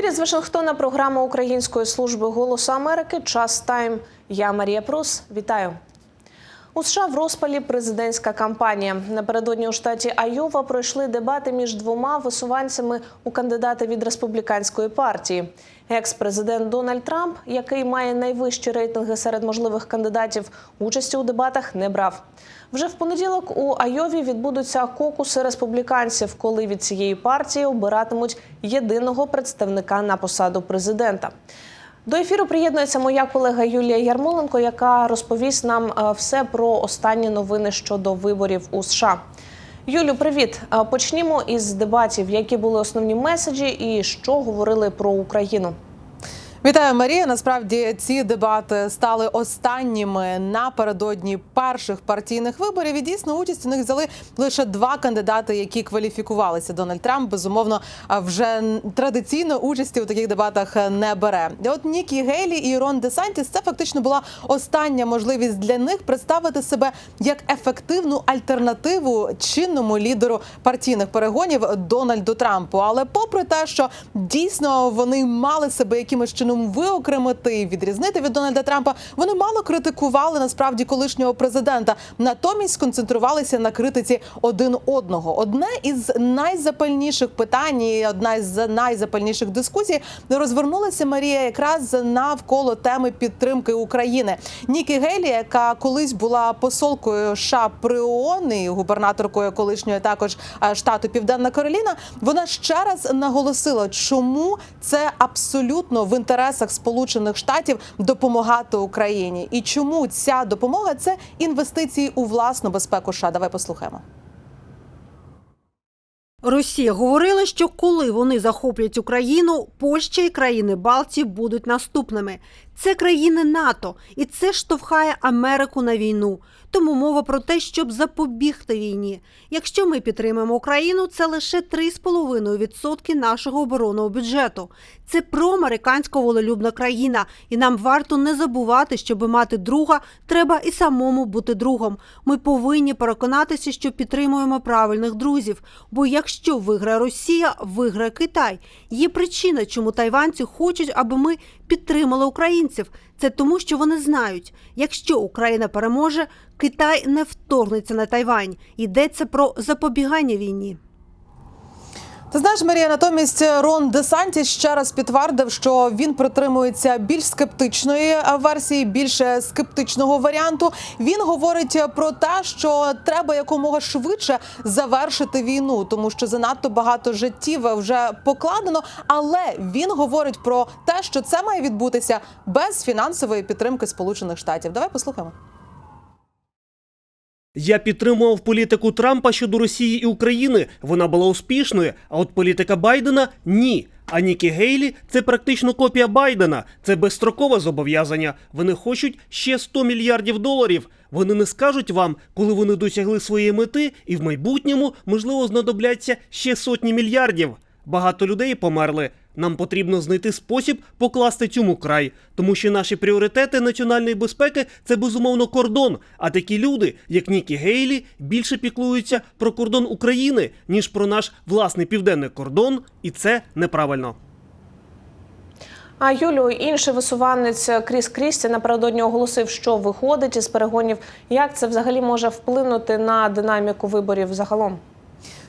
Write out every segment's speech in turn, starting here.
Ефірі з Вашингтона програма Української служби голосу Америки Час Тайм. Я Марія Прус. Вітаю. У США в розпалі президентська кампанія. Напередодні у штаті Айова пройшли дебати між двома висуванцями у кандидата від республіканської партії. Екс-президент Дональд Трамп, який має найвищі рейтинги серед можливих кандидатів, участі у дебатах не брав. Вже в понеділок у Айові відбудуться кокуси республіканців, коли від цієї партії обиратимуть єдиного представника на посаду президента. До ефіру приєднується моя колега Юлія Ярмоленко, яка розповість нам е, все про останні новини щодо виборів у США. Юлю, привіт! Почнімо із дебатів, які були основні меседжі і що говорили про Україну. Вітаю, Марія. Насправді ці дебати стали останніми напередодні перших партійних виборів. І дійсно участь у них взяли лише два кандидати, які кваліфікувалися. Дональд Трамп безумовно вже традиційно участі у таких дебатах не бере. От Нікі Гейлі і Рон Десантіс це фактично була остання можливість для них представити себе як ефективну альтернативу чинному лідеру партійних перегонів Дональду Трампу. Але попри те, що дійсно вони мали себе якимось чином виокремити, відрізнити від Дональда Трампа, вони мало критикували насправді колишнього президента. Натомість сконцентрувалися на критиці один одного. Одне із найзапальніших питань, і одна із найзапальніших дискусій розвернулася Марія якраз навколо теми підтримки України. Нікі Гейлі, яка колись була посолкою США при ООН і губернаторкою колишньої також е, штату Південна Кароліна, вона ще раз наголосила, чому це абсолютно в інтересах Сполучених Штатів допомагати Україні, і чому ця допомога це інвестиції у власну безпеку. США. давай послухаємо. Росія говорила, що коли вони захоплять Україну, Польща і країни Балтії будуть наступними. Це країни НАТО, і це штовхає Америку на війну. Тому мова про те, щоб запобігти війні. Якщо ми підтримаємо Україну, це лише 3,5% нашого оборонного бюджету. Це проамерикансько волелюбна країна, і нам варто не забувати, щоб мати друга, треба і самому бути другом. Ми повинні переконатися, що підтримуємо правильних друзів. Бо якщо виграє Росія, виграє Китай. Є причина, чому тайванці хочуть, аби ми підтримали українців. Це тому, що вони знають, якщо Україна переможе, Китай не вторгнеться на Тайвань. Йдеться про запобігання війні. Ти знаєш, Марія, натомість Рон Десантіс ще раз підтвердив, що він притримується більш скептичної версії, більш скептичного варіанту. Він говорить про те, що треба якомога швидше завершити війну, тому що занадто багато життів вже покладено. Але він говорить про те, що це має відбутися без фінансової підтримки Сполучених Штатів. Давай послухаємо. Я підтримував політику Трампа щодо Росії і України. Вона була успішною. А от політика Байдена ні. А Нікі Гейлі це практично копія Байдена. Це безстрокове зобов'язання. Вони хочуть ще 100 мільярдів доларів. Вони не скажуть вам, коли вони досягли своєї мети, і в майбутньому можливо знадобляться ще сотні мільярдів. Багато людей померли. Нам потрібно знайти спосіб покласти цьому край, тому що наші пріоритети національної безпеки це безумовно кордон. А такі люди, як Нікі Гейлі, більше піклуються про кордон України ніж про наш власний південний кордон, і це неправильно. А Юлю, інший висуванець Кріс Крісті напередодні оголосив, що виходить із перегонів. Як це взагалі може вплинути на динаміку виборів загалом?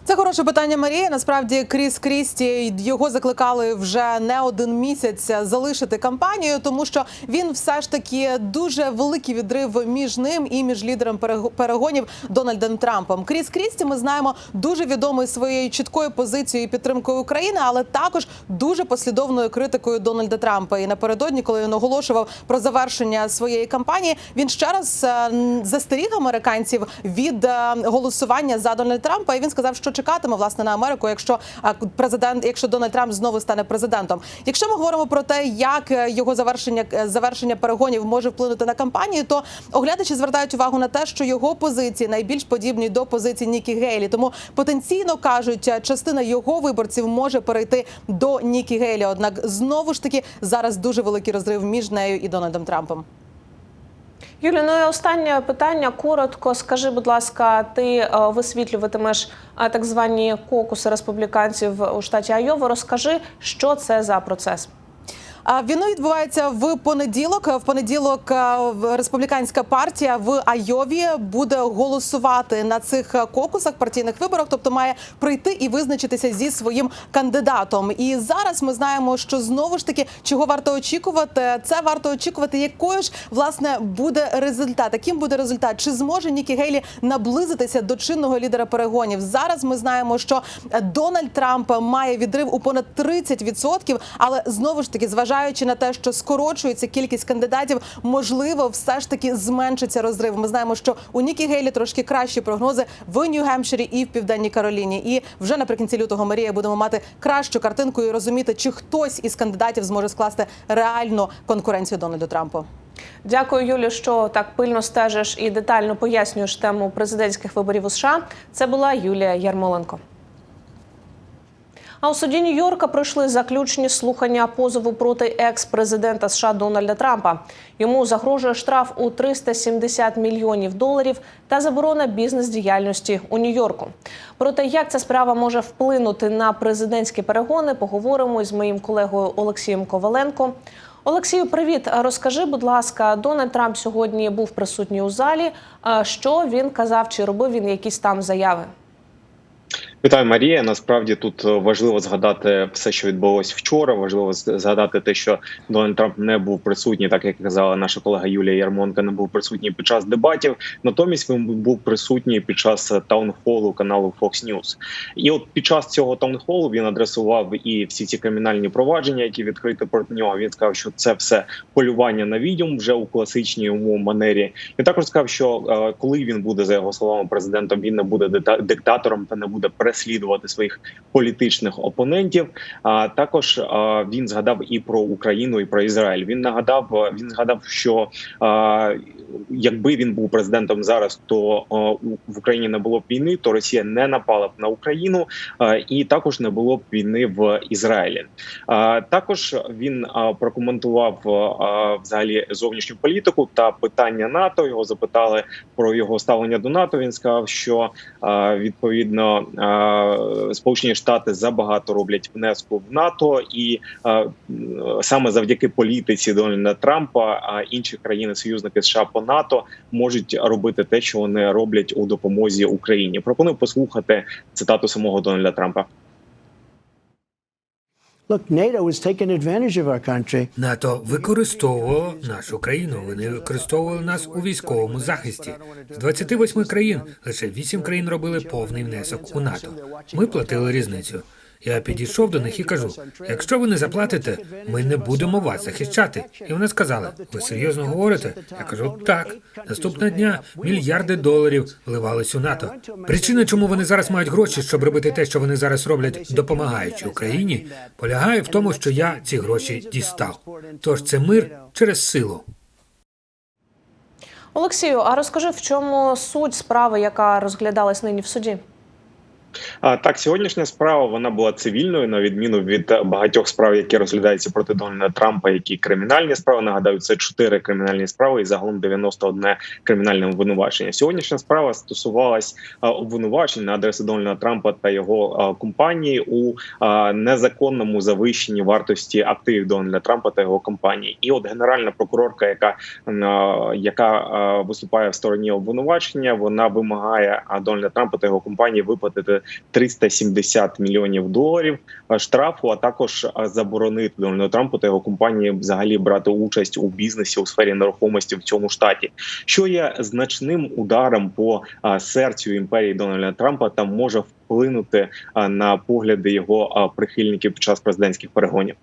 Це хороше питання, Марія. Насправді Кріс Крісті його закликали вже не один місяць залишити кампанію, тому що він все ж таки дуже великий відрив між ним і між лідером перего- перегонів Дональдом Трампом. Кріс Крісті ми знаємо дуже відомий своєю чіткою позицією і підтримкою України, але також дуже послідовною критикою Дональда Трампа. І напередодні, коли він оголошував про завершення своєї кампанії, він ще раз е, застеріг американців від е, голосування за Дональда Трампа. І він сказав, що чекатиме власне на Америку, якщо е, президент, якщо Дональд Трамп знову стане президентом. Якщо ми говоримо про те, як е, його завершення е, завершення перегонів може вплинути на кампанію, то оглядачі звертають увагу на те, що його позиції найбільш подібні до позиції Нікі Гейлі. Тому потенційно кажуть, частина його виборців може перейти до Нікі Гейлі. Однак знову ж таки зараз дуже великий розрив між нею і Дональдом Трампом. Юлі, ну і останнє питання. Коротко, скажи, будь ласка, ти е, висвітлюватимеш е, так звані кокуси республіканців у штаті Айова. Розкажи, що це за процес. А Війна відбувається в понеділок. В понеділок республіканська партія в Айові буде голосувати на цих кокусах партійних виборах, тобто має прийти і визначитися зі своїм кандидатом. І зараз ми знаємо, що знову ж таки чого варто очікувати. Це варто очікувати, якою ж власне буде результат. Яким буде результат? Чи зможе Нікі Гейлі наблизитися до чинного лідера перегонів? Зараз ми знаємо, що Дональд Трамп має відрив у понад 30%, але знову ж таки, зважаючи на те, що скорочується кількість кандидатів, можливо, все ж таки зменшиться розрив. Ми знаємо, що у Нікі Гейлі трошки кращі прогнози в Нью-Гемпширі і в Південній Кароліні. І вже наприкінці лютого Марія будемо мати кращу картинку і розуміти, чи хтось із кандидатів зможе скласти реальну конкуренцію Дональду Трампу. Дякую, Юлі, що так пильно стежиш і детально пояснюєш тему президентських виборів у США. Це була Юлія Ярмоленко. А у суді Нью-Йорка пройшли заключні слухання позову проти екс-президента США Дональда Трампа. Йому загрожує штраф у 370 мільйонів доларів та заборона бізнес-діяльності у Нью-Йорку. Про те, як ця справа може вплинути на президентські перегони, поговоримо із моїм колегою Олексієм Коваленко. Олексію, привіт. Розкажи, будь ласка, Дональд Трамп сьогодні був присутній у залі. Що він казав, чи робив він якісь там заяви? Вітаю, Марія. Насправді тут е, важливо згадати все, що відбулось вчора. Важливо згадати те, що Дональд Трамп не був присутній, так як казала наша колега Юлія Ярмонка, не був присутній під час дебатів. Натомість він був присутній під час е, таунхолу каналу Fox News. І от під час цього таунхолу він адресував і всі ці кримінальні провадження, які відкриті проти нього. Він сказав, що це все полювання на відьом вже у класичній йому манері. Він також сказав, що е, коли він буде за його словами президентом, він не буде диктатором та не буде переслідувати своїх політичних опонентів. А також він згадав і про Україну, і про Ізраїль. Він нагадав, він згадав, що якби він був президентом зараз, то в Україні не було б війни, то Росія не напала б на Україну, і також не було б війни в Ізраїлі. Також він прокоментував взагалі зовнішню політику та питання НАТО. Його запитали про його ставлення до НАТО. Він сказав, що відповідно Сполучені Штати забагато роблять внеску в НАТО, і саме завдяки політиці Дональда Трампа а інші країни-союзники США по НАТО можуть робити те, що вони роблять у допомозі Україні. Пропоную послухати цитату самого Дональда Трампа. НАТО використовувало нашу країну. Вони використовували нас у військовому захисті. З 28 країн лише 8 країн робили повний внесок у НАТО. Ми платили різницю. Я підійшов до них і кажу: якщо ви не заплатите, ми не будемо вас захищати. І вони сказали: ви серйозно говорите? Я кажу, так. Наступного дня мільярди доларів вливались у НАТО. Причина, чому вони зараз мають гроші, щоб робити те, що вони зараз роблять, допомагаючи Україні, полягає в тому, що я ці гроші дістав. Тож це мир через силу. Олексію, а розкажи, в чому суть справи, яка розглядалась нині в суді? Так, сьогоднішня справа вона була цивільною, на відміну від багатьох справ, які розглядаються проти Дональда Трампа, які кримінальні справи. Нагадаю, це чотири кримінальні справи і загалом 91 кримінальне обвинувачення. Сьогоднішня справа стосувалась обвинувачень на адресу Дональда Трампа та його компанії у незаконному завищенні вартості активів Дональда Трампа та його компанії. І от генеральна прокурорка, яка яка виступає в стороні обвинувачення, вона вимагає Дональда Трампа та його компанії виплатити 370 мільйонів доларів е, штрафу, а також е, заборонити Дональду Трампу та його компанії взагалі брати участь у бізнесі у сфері нерухомості в цьому штаті, що є значним ударом по е, серцю імперії Дональда Трампа та може вплинути на погляди його прихильників під час президентських перегонів.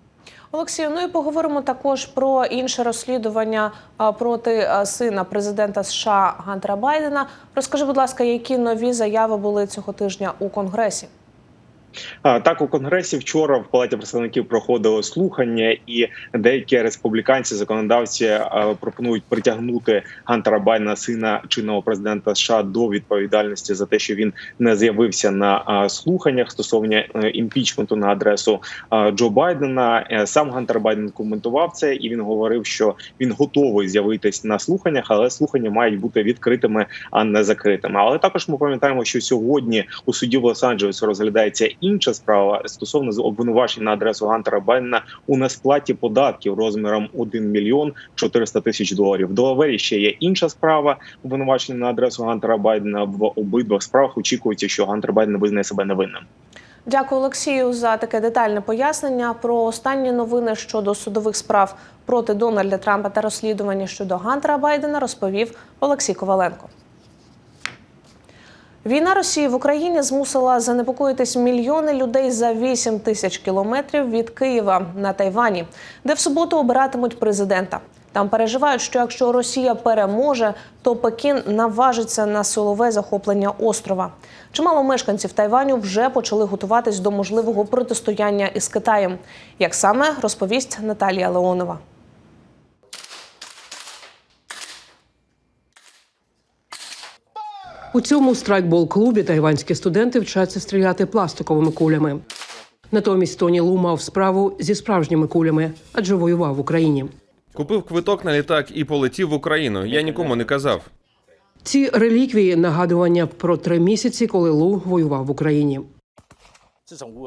Олексію, ну і поговоримо також про інше розслідування проти сина президента США Гантера Байдена. Розкажи, будь ласка, які нові заяви були цього тижня у Конгресі? Так, у конгресі вчора в палаті представників проходили слухання, і деякі республіканці, законодавці е, пропонують притягнути Гантера Байдена, сина чинного президента США, до відповідальності за те, що він не з'явився на е, слуханнях стосовно е, імпічменту на адресу Джо Байдена. Сам Гантер Байден коментував це, і він говорив, що він готовий з'явитись на слуханнях, але слухання мають бути відкритими, а не закритими. Але також ми пам'ятаємо, що сьогодні у суді в Лос-Анджелесі розглядається інша справа стосовно обвинувачень на адресу Гантера Байдена у несплаті податків розміром 1 мільйон 400 тисяч доларів. В Делавері ще є інша справа обвинувачення на адресу Гантера Байдена. В обидвох справах очікується, що Гантер Байден визнає себе невинним. Дякую, Олексію, за таке детальне пояснення. Про останні новини щодо судових справ проти Дональда Трампа та розслідування щодо Гантера Байдена розповів Олексій Коваленко. Війна Росії в Україні змусила занепокоїтись мільйони людей за 8 тисяч кілометрів від Києва на Тайвані, де в суботу обиратимуть президента. Там переживають, що якщо Росія переможе, то Пекін наважиться на силове захоплення острова. Чимало мешканців Тайваню вже почали готуватись до можливого протистояння із Китаєм. Як саме розповість Наталія Леонова. У цьому страйкбол-клубі тайванські студенти вчаться стріляти пластиковими кулями. Натомість Тоні Лу мав справу зі справжніми кулями, адже воював в Україні. Купив квиток на літак і полетів в Україну. Я нікому не казав. Ці реліквії нагадування про три місяці, коли Лу воював в Україні.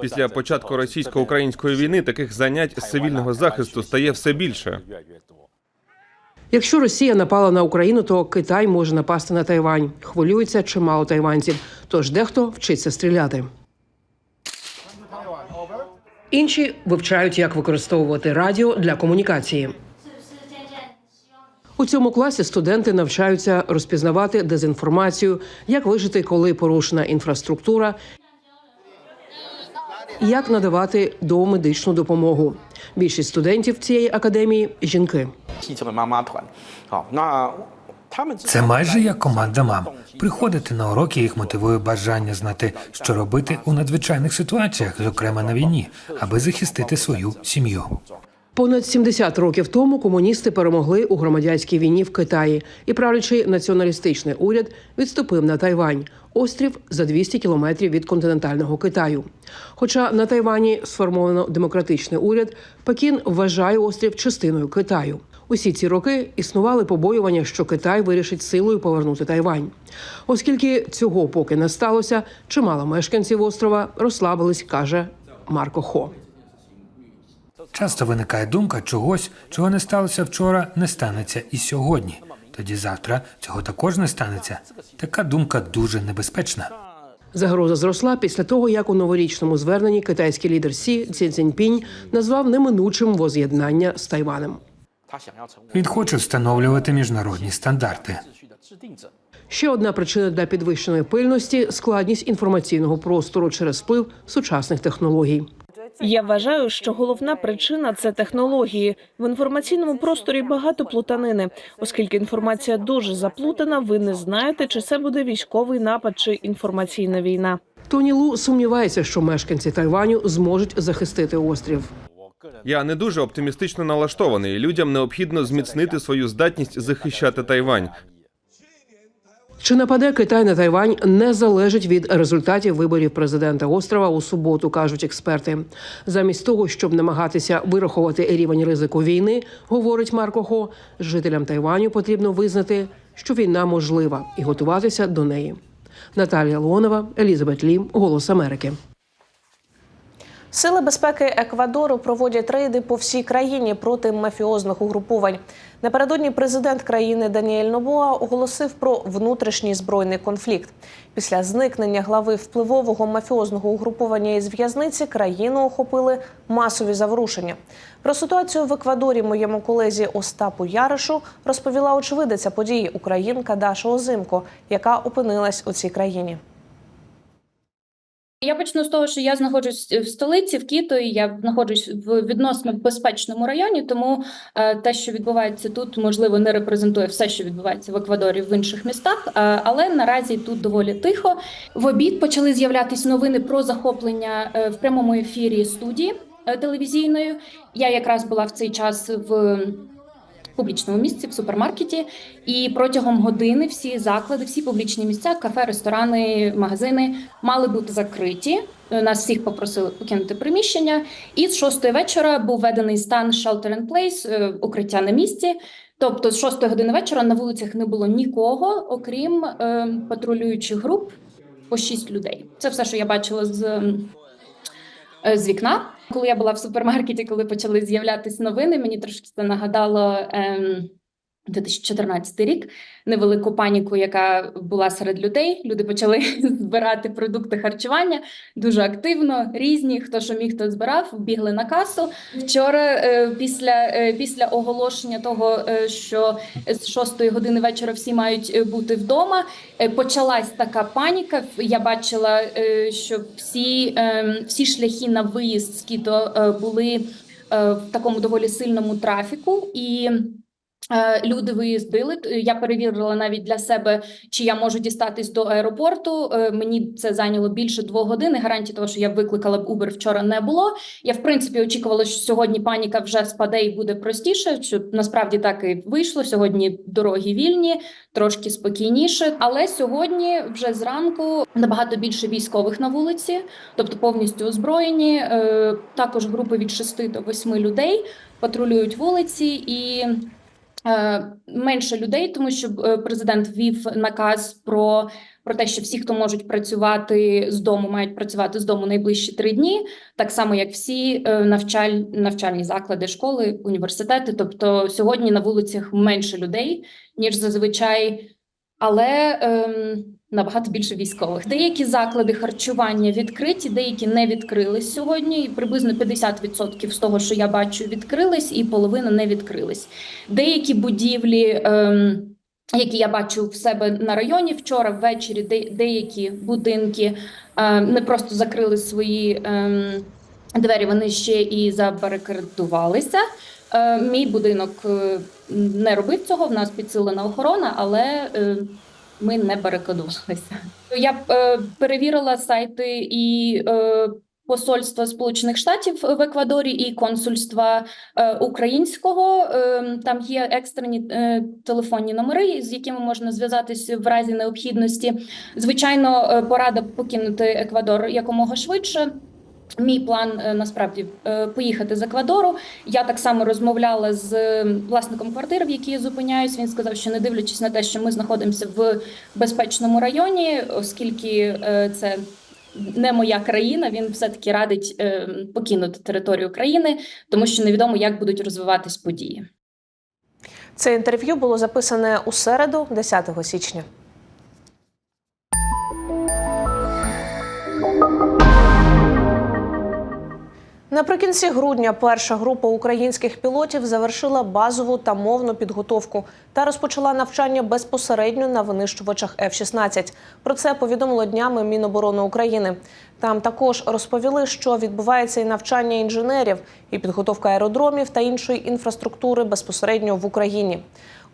Після початку російсько-української війни таких занять з цивільного захисту стає все більше. Якщо Росія напала на Україну, то Китай може напасти на Тайвань. Хвилюється чимало тайванців, тож дехто вчиться стріляти. Інші вивчають, як використовувати радіо для комунікації. У цьому класі студенти навчаються розпізнавати дезінформацію, як вижити, коли порушена інфраструктура, як надавати домедичну допомогу. Більшість студентів цієї академії жінки. Це майже як команда мам. Приходити на уроки їх мотивує бажання знати, що робити у надзвичайних ситуаціях, зокрема на війні, аби захистити свою сім'ю. Понад 70 років тому комуністи перемогли у громадянській війні в Китаї, і правлячий націоналістичний уряд відступив на Тайвань, острів за 200 кілометрів від континентального Китаю. Хоча на Тайвані сформовано демократичний уряд, Пекін вважає острів частиною Китаю. Усі ці роки існували побоювання, що Китай вирішить силою повернути Тайвань. Оскільки цього поки не сталося, чимало мешканців острова розслабились, каже Марко Хо. Часто виникає думка чогось, чого не сталося вчора, не станеться і сьогодні. Тоді завтра цього також не станеться. Така думка дуже небезпечна. Загроза зросла після того, як у новорічному зверненні китайський лідер Сі Цзіньпінь назвав неминучим воз'єднання з Тайванем. Він хоче встановлювати міжнародні стандарти. Ще одна причина для підвищеної пильності складність інформаційного простору через вплив сучасних технологій. Я вважаю, що головна причина це технології. В інформаційному просторі багато плутанини, оскільки інформація дуже заплутана. Ви не знаєте, чи це буде військовий напад чи інформаційна війна. Тоні Лу сумнівається, що мешканці Тайваню зможуть захистити острів. Я не дуже оптимістично налаштований. Людям необхідно зміцнити свою здатність захищати Тайвань. Чи нападе Китай на Тайвань не залежить від результатів виборів президента острова у суботу, кажуть експерти. Замість того, щоб намагатися вирахувати рівень ризику війни, говорить Марко Хо, жителям Тайваню потрібно визнати, що війна можлива, і готуватися до неї. Наталія Леонова, Елізабет Лі, Голос Америки. Сили безпеки Еквадору проводять рейди по всій країні проти мафіозних угрупувань. Напередодні президент країни Даніель Нобоа оголосив про внутрішній збройний конфлікт. Після зникнення глави впливового мафіозного угруповання із в'язниці країну охопили масові заворушення. Про ситуацію в Еквадорі моєму колезі Остапу Яришу розповіла очевидиця події українка Даша Озимко, яка опинилась у цій країні. Я почну з того, що я знаходжусь в столиці в Кіто, і я знаходжусь в відносно безпечному районі. Тому е, те, що відбувається тут, можливо, не репрезентує все, що відбувається в Еквадорі в інших містах. Е, але наразі тут доволі тихо. В обід почали з'являтися новини про захоплення е, в прямому ефірі студії е, телевізійної. Я якраз була в цей час в публічному місці в супермаркеті, і протягом години всі заклади, всі публічні місця, кафе, ресторани, магазини мали бути закриті. Нас всіх попросили покинути приміщення. І з шостої вечора був введений стан shelter in place, е, укриття на місці. Тобто, з шостої години вечора на вулицях не було нікого, окрім е, патрулюючих груп по шість людей. Це все, що я бачила з е, з вікна. Коли я була в супермаркеті, коли почали з'являтися новини, мені трошки це нагадало ем, 2014 рік, невелику паніку, яка була серед людей. Люди почали збирати продукти харчування дуже активно, різні, хто що міг, хто збирав, бігли на касу. Вчора, е, після, е, після оголошення того, е, що з 6 години вечора всі мають бути вдома, почалась така паніка. Я бачила, що всі, всі шляхи на виїзд з Кіто були в такому доволі сильному трафіку і. Е, Люди виїздили. Я перевірила навіть для себе, чи я можу дістатись до аеропорту. Е, Мені це зайняло більше двох годин. Гарантії того, що я викликала б Uber вчора, не було. Я в принципі очікувала, що сьогодні паніка вже спаде і буде простіше. Що насправді так і вийшло. Сьогодні дороги вільні, трошки спокійніше. Але сьогодні, вже зранку, набагато більше військових на вулиці, тобто повністю озброєні. Е, Також групи від 6 до 8 людей патрулюють вулиці і. Е, Менше людей, тому що е, президент ввів наказ про, про те, що всі, хто можуть працювати з дому, мають працювати з дому найближчі три дні, так само як всі е, навчаль, навчальні заклади, школи, університети. Тобто сьогодні на вулицях менше людей ніж зазвичай, але ем, набагато більше військових. Деякі заклади харчування відкриті, деякі не відкрились сьогодні. І приблизно 50% з того, що я бачу, відкрились, і половина не відкрились. Деякі будівлі. Ем, які я бачу в себе на районі вчора ввечері, де, деякі будинки е, не просто закрили свої е, двері, вони ще і забарикадувалися. Е, мій будинок е, не робив цього. В нас підсилена охорона, але е, ми не барикадувалися. Я е, перевірила сайти і е, посольства Сполучених Штатів в Еквадорі і консульства е, українського. Там є екстрені телефонні номери, з якими можна зв'язатися в разі необхідності. Звичайно, порада покинути Еквадор якомога швидше. Мій план е, насправді е, поїхати з Еквадору. Я так само розмовляла з власником квартири, в якій я зупиняюсь. Він сказав, що не дивлячись на те, що ми знаходимося в безпечному районі, оскільки е, це не моя країна, він все таки радить покинути територію країни, тому що невідомо, як будуть розвиватись події. Це інтерв'ю було записане у середу, 10 січня. Наприкінці грудня перша група українських пілотів завершила базову та мовну підготовку та розпочала навчання безпосередньо на винищувачах F-16. Про це повідомило днями Міноборони України. Там також розповіли, що відбувається і навчання інженерів, і підготовка аеродромів та іншої інфраструктури безпосередньо в Україні.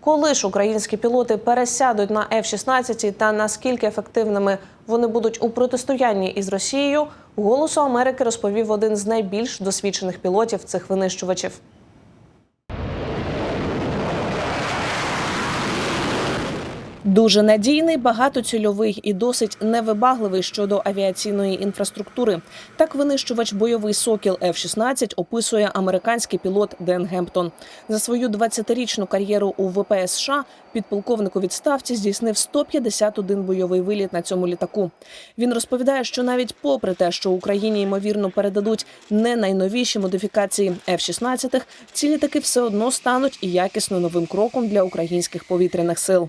Коли ж українські пілоти пересядуть на F-16 та наскільки ефективними вони будуть у протистоянні із Росією, голосу Америки розповів один з найбільш досвідчених пілотів цих винищувачів. Дуже надійний, багатоцільовий і досить невибагливий щодо авіаційної інфраструктури. Так винищувач бойовий сокіл F-16 описує американський пілот Ден Гемптон. За свою 20-річну кар'єру у ВПС США підполковник у відставці здійснив 151 бойовий виліт на цьому літаку. Він розповідає, що навіть попри те, що Україні ймовірно передадуть не найновіші модифікації F-16, ці літаки все одно стануть і якісно новим кроком для українських повітряних сил.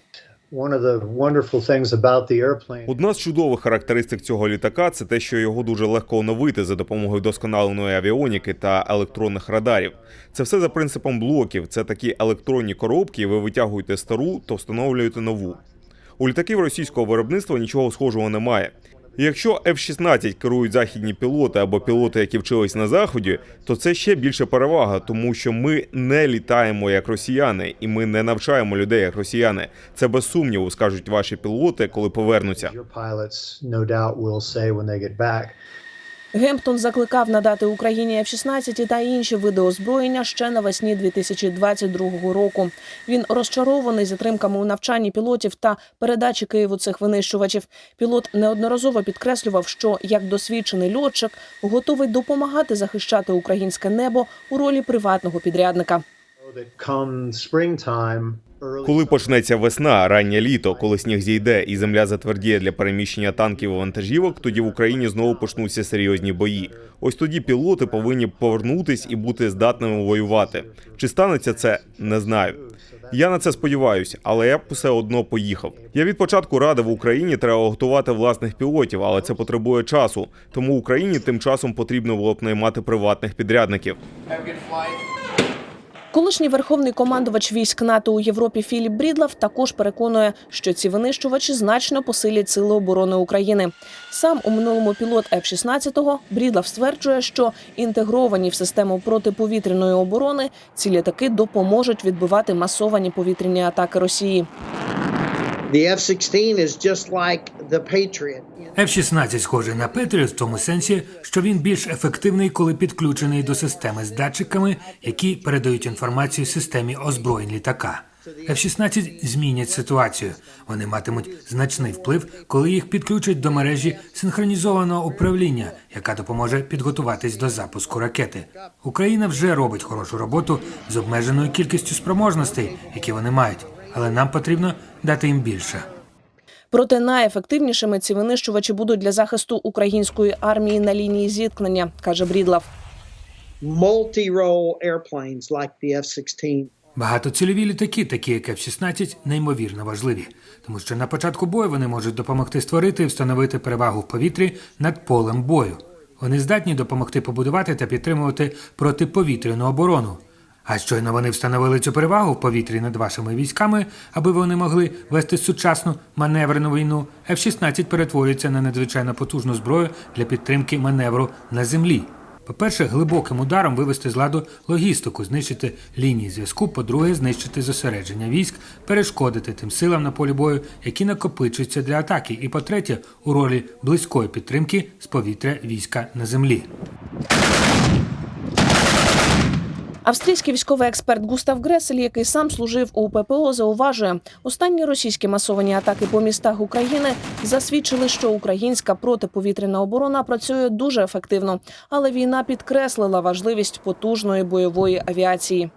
Одна з чудових характеристик цього літака це те, що його дуже легко оновити за допомогою досконаленої авіоніки та електронних радарів. Це все за принципом блоків. Це такі електронні коробки. Ви витягуєте стару, то встановлюєте нову. У літаків російського виробництва нічого схожого немає. Якщо F-16 керують західні пілоти або пілоти, які вчились на заході, то це ще більше перевага, тому що ми не літаємо як росіяни, і ми не навчаємо людей як росіяни. Це без сумніву скажуть ваші пілоти, коли повернуться. Гемптон закликав надати Україні F-16 та інші види озброєння ще навесні 2022 року. Він розчарований затримками у навчанні пілотів та передачі Києву цих винищувачів. Пілот неодноразово підкреслював, що як досвідчений льотчик готовий допомагати захищати українське небо у ролі приватного підрядника. Коли почнеться весна, раннє літо, коли сніг зійде і земля затвердіє для переміщення танків і вантажівок, тоді в Україні знову почнуться серйозні бої. Ось тоді пілоти повинні повернутись і бути здатними воювати. Чи станеться це, не знаю. Я на це сподіваюся, але я б все одно поїхав. Я від початку радив в Україні треба готувати власних пілотів, але це потребує часу. Тому Україні тим часом потрібно було б наймати приватних підрядників. Колишній верховний командувач військ НАТО у Європі Філіп Брідлав також переконує, що ці винищувачі значно посилять сили оборони України. Сам у минулому пілот F-16 Брідлав стверджує, що інтегровані в систему протиповітряної оборони ці літаки допоможуть відбивати масовані повітряні атаки Росії. The F 16 is just like the Patriot. F-16 схожий на Петріот в тому сенсі, що він більш ефективний, коли підключений до системи з датчиками, які передають інформацію системі озброєнь літака. F-16 змінять ситуацію. Вони матимуть значний вплив, коли їх підключать до мережі синхронізованого управління, яка допоможе підготуватись до запуску ракети. Україна вже робить хорошу роботу з обмеженою кількістю спроможностей, які вони мають, але нам потрібно дати їм більше. Проте найефективнішими ці винищувачі будуть для захисту української армії на лінії зіткнення, каже Брідлав. Multi-role airplanes like the F 16. Багатоцільові літаки, такі як F-16, неймовірно важливі, тому що на початку бою вони можуть допомогти створити і встановити перевагу в повітрі над полем бою. Вони здатні допомогти побудувати та підтримувати протиповітряну оборону. А щойно вони встановили цю перевагу в повітрі над вашими військами, аби вони могли вести сучасну маневрену війну. F-16 перетворюється на надзвичайно потужну зброю для підтримки маневру на землі. По-перше, глибоким ударом вивести з ладу логістику, знищити лінії зв'язку. По-друге, знищити зосередження військ, перешкодити тим силам на полі бою, які накопичуються для атаки. І по-третє, у ролі близької підтримки з повітря війська на землі. Австрійський військовий експерт Густав Гресель, який сам служив у ППО, зауважує, останні російські масовані атаки по містах України засвідчили, що українська протиповітряна оборона працює дуже ефективно, але війна підкреслила важливість потужної бойової авіації.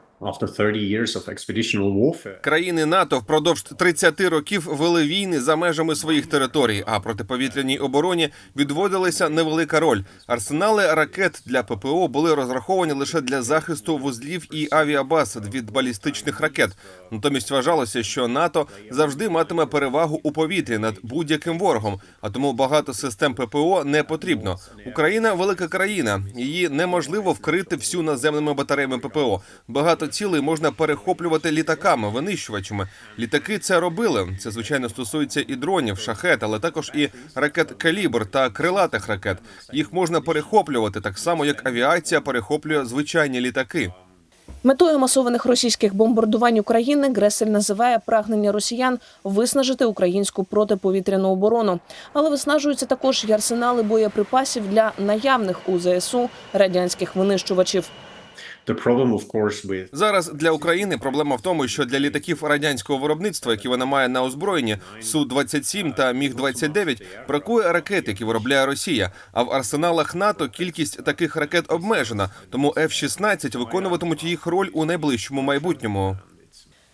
Країни НАТО впродовж 30 років вели війни за межами своїх територій, а протиповітряній обороні відводилася невелика роль. Арсенали ракет для ППО були розраховані лише для захисту вузлів і авіабаз від балістичних ракет. Натомість вважалося, що НАТО завжди матиме перевагу у повітрі над будь-яким ворогом, а тому багато систем ППО не потрібно. Україна велика країна, її неможливо вкрити всю наземними батареями ППО. Багато цілей можна перехоплювати літаками, винищувачами. Літаки це робили. Це звичайно стосується і дронів, шахет, але також і ракет калібр та крилатих ракет. Їх можна перехоплювати так само, як авіація перехоплює звичайні літаки. Метою масованих російських бомбардувань України Гресель називає прагнення росіян виснажити українську протиповітряну оборону, але виснажуються також й арсенали боєприпасів для наявних у ЗСУ радянських винищувачів. Зараз для України проблема в тому, що для літаків радянського виробництва, які вона має на озброєнні, су 27 та міг 29 бракує ракет, які виробляє Росія. А в арсеналах НАТО кількість таких ракет обмежена, тому F-16 виконуватимуть їх роль у найближчому майбутньому.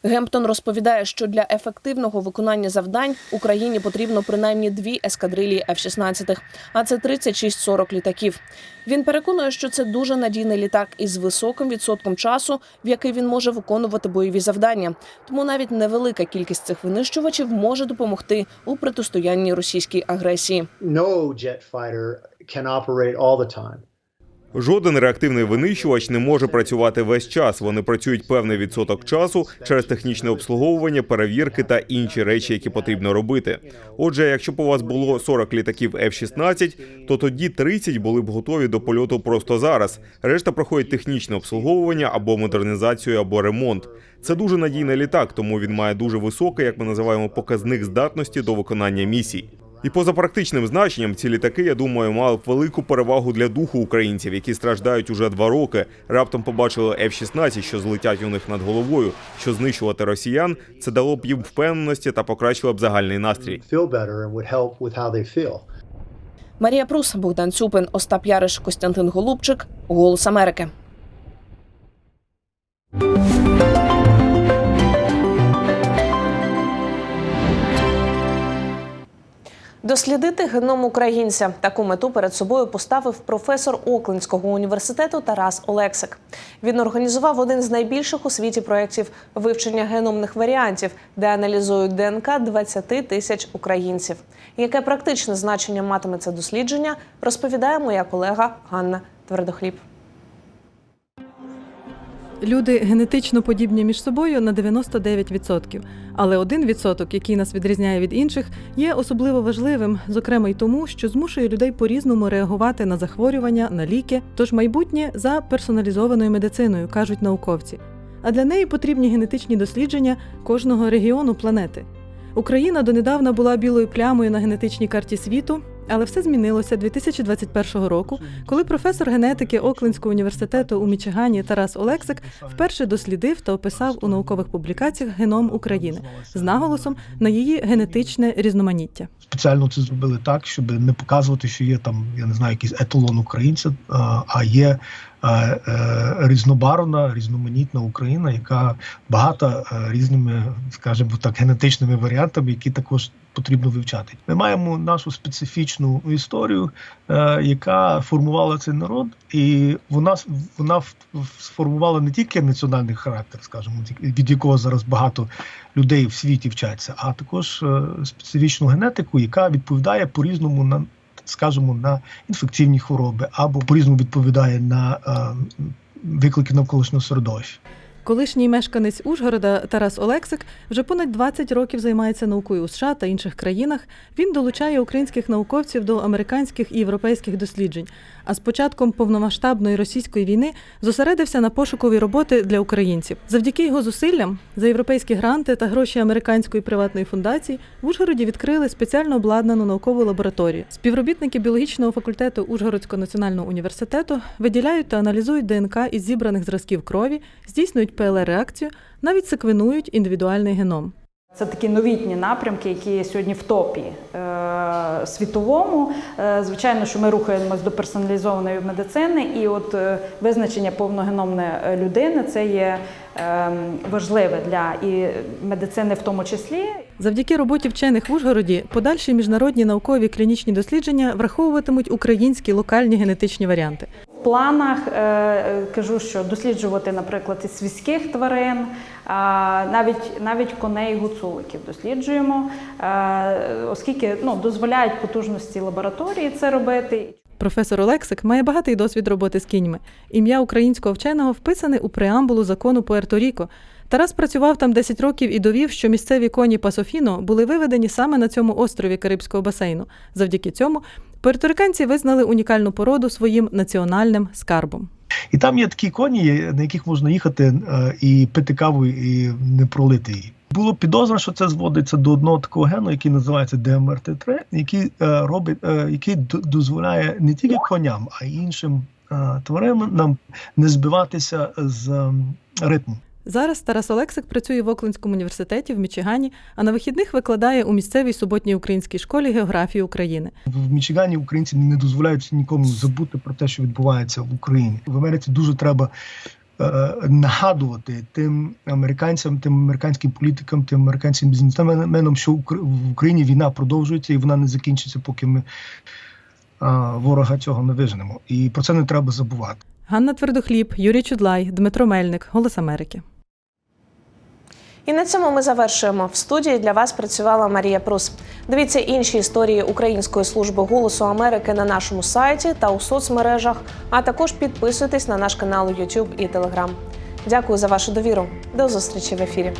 Гемптон розповідає, що для ефективного виконання завдань Україні потрібно принаймні дві ескадрилії F-16, а це 36-40 літаків. Він переконує, що це дуже надійний літак із високим відсотком часу, в який він може виконувати бойові завдання. Тому навіть невелика кількість цих винищувачів може допомогти у протистоянні російській агресії. No jet fighter can operate all the time. Жоден реактивний винищувач не може працювати весь час. Вони працюють певний відсоток часу через технічне обслуговування, перевірки та інші речі, які потрібно робити. Отже, якщо б у вас було 40 літаків F-16, то тоді 30 були б готові до польоту просто зараз. Решта проходять технічне обслуговування або модернізацію, або ремонт. Це дуже надійний літак, тому він має дуже високий, як ми називаємо, показник здатності до виконання місій. І поза практичним значенням, ці літаки, я думаю, мали б велику перевагу для духу українців, які страждають уже два роки. Раптом побачили F-16, що злетять у них над головою, що знищувати росіян. Це дало б їм впевненості та покращило б загальний настрій. Марія Прус, Богдан Цюпин, Остап Яриш, Костянтин Голубчик. Голос Америки. Дослідити геном українця таку мету перед собою поставив професор Оклендського університету Тарас Олексик. Він організував один з найбільших у світі проєктів вивчення геномних варіантів, де аналізують ДНК 20 тисяч українців. Яке практичне значення матиме це дослідження, розповідає моя колега Ганна Твердохліб. Люди генетично подібні між собою на 99%. Але один відсоток, який нас відрізняє від інших, є особливо важливим, зокрема й тому, що змушує людей по-різному реагувати на захворювання, на ліки, тож майбутнє за персоналізованою медициною, кажуть науковці. А для неї потрібні генетичні дослідження кожного регіону планети. Україна донедавна була білою плямою на генетичній карті світу, але все змінилося 2021 року, коли професор генетики Оклендського університету у Мічигані Тарас Олексик вперше дослідив та описав у наукових публікаціях геном України з наголосом на її генетичне різноманіття. спеціально це зробили так, щоб не показувати, що є там, я не знаю, якийсь еталон українця, а- є різнобарвна, різноманітна Україна, яка багата е, різними, скажімо так, генетичними варіантами, які також потрібно вивчати. Ми маємо нашу специфічну історію, е, яка формувала цей народ, і вона вона сформувала не тільки національний характер, скажімо, від якого зараз багато людей в світі вчаться, а також е, специфічну генетику, яка відповідає по-різному на, скажімо, на інфекційні хвороби, або по-різному відповідає на е, виклики навколишнього середовища. Колишній мешканець Ужгорода Тарас Олексик вже понад 20 років займається наукою у США та інших країнах. Він долучає українських науковців до американських і європейських досліджень. А з початком повномасштабної російської війни зосередився на пошукові роботи для українців. Завдяки його зусиллям за європейські гранти та гроші американської приватної фундації в Ужгороді відкрили спеціально обладнану наукову лабораторію. Співробітники біологічного факультету Ужгородського національного університету виділяють та аналізують ДНК із зібраних зразків крові, здійснюють ПЛР-реакцію, навіть секвенують індивідуальний геном. Це такі новітні напрямки, які є сьогодні в топі е, світовому. Е, звичайно, що ми рухаємось до персоналізованої медицини, і от е, визначення повногеномної людини це є е, важливе для і медицини, в тому числі. Завдяки роботі вчених в Ужгороді подальші міжнародні наукові клінічні дослідження враховуватимуть українські локальні генетичні варіанти. Планах е, кажу, що досліджувати, наприклад, і свійських тварин, навіть навіть коней гуцуликів досліджуємо, е, оскільки ну, дозволяють потужності лабораторії це робити. Професор Олексик має багатий досвід роботи з кіньми. Ім'я українського вченого вписане у преамбулу закону Пуерто-Ріко. Тарас працював там 10 років і довів, що місцеві коні Пасофіно були виведені саме на цьому острові Карибського басейну. Завдяки цьому пуерториканці визнали унікальну породу своїм національним скарбом. І там є такі коні, на яких можна їхати е, і пити каву, і не пролити її. Було підозра, що це зводиться до одного такого гену, який називається ДМРТ3, який е, робить, е, який дозволяє не тільки коням, а й іншим тваринам не збиватися з ритму. Зараз Тарас Олексик працює в Оклендському університеті в Мічигані, а на вихідних викладає у місцевій суботній українській школі географію України. В Мічигані українці не дозволяють нікому забути про те, що відбувається в Україні. В Америці дуже треба е, нагадувати тим американцям, тим американським політикам, тим американським бізнесменам, що в Україні війна продовжується і вона не закінчиться, поки ми е, ворога цього не виженемо. І про це не треба забувати. Ганна Твердохліб, Юрій Чудлай, Дмитро Мельник, Голос Америки. І на цьому ми завершуємо. В студії для вас працювала Марія Прус. Дивіться інші історії Української служби голосу Америки на нашому сайті та у соцмережах, а також підписуйтесь на наш канал YouTube і Telegram. Дякую за вашу довіру. До зустрічі в ефірі.